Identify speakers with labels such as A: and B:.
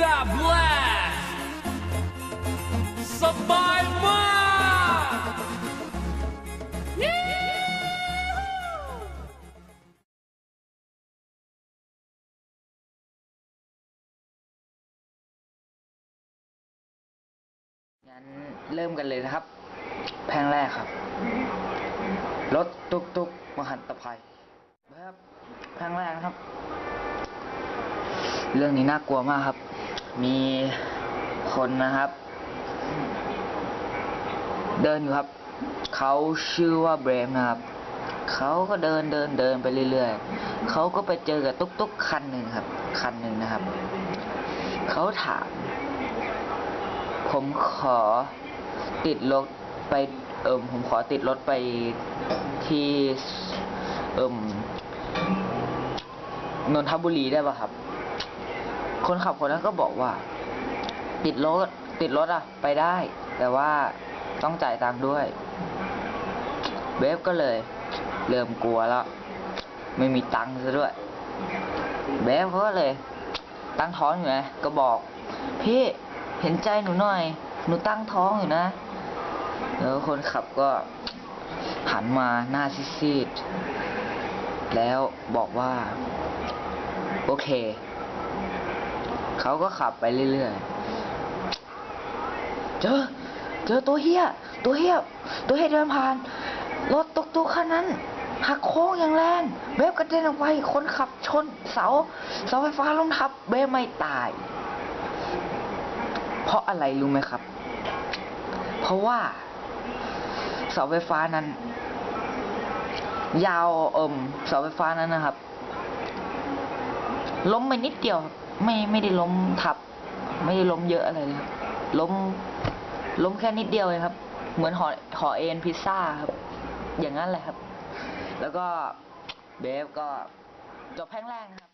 A: ดาบแลสบายมาก
B: งั้นเริ่มกันเลยนะครับ แพงแรกครับ รถตุกตุกมหันตภัยครับแพงแรกนะครับ เรื่องนี้น่ากลัวมากครับ มีคนนะครับ เดินอยู่ครับ เขาชื่อว่าเบรมนะครับ เขาก็เดินเดินเดินไปเรื่อยๆ เขาก็ไปเจอกับตุ๊กตุ๊กคันหนึ่งครับ คันหนึ่งนะครับ เขาถาม ผมขอติดรถไป เอิมผมขอติดรถไปที่ เอิมนนทบุรีได้ป่ะครับ คนขับคนนั้นก็บอกว่า ติดรถติดรถอะไปได้ แต่ว่าต้องจ่ายตังค์ด้วยเบฟก็เลย เริ่มกลัวแล้ว ไม่มีตังค์ซะด้วยเบฟเขาก็เลย ตั้งท้องอยู่ไงก็บอก พี่เห็นใจหนูหน่อย หนูตั้งท้องอยู่นะ แล้วคนขับก็หันมาหน้าซีดๆแล้วบอกว่า โอเค เขาก็ขับไปเรื่อยๆ เจอ เจอตัวเฮียตัวเฮียตัวเฮียเดินผ่าน รถตุกตุกคันนั้น หักโค้งอย่างแรงเบฟกระเด็นออกไป คนขับชนเสา เสาไฟฟ้าล้มทับ เบฟไม่ตาย เพราะอะไรรู้ไหมครับ เพราะว่า เสาไฟฟ้านั้น ยาวเอิมเสาไฟฟ้านั้นนะครับ ล้มไปนิดเดียว ไม่ไม่ได้ล้มทับ ไม่ได้ล้มเยอะอะไรเลยครับล้มล้มแค่นิดเดียวเลยครับ เหมือนหอหอเอ็นพิซซ่าครับ อย่างนั้นแหละครับ แล้วก็เบฟก็จบแพ่งแรกนะครับ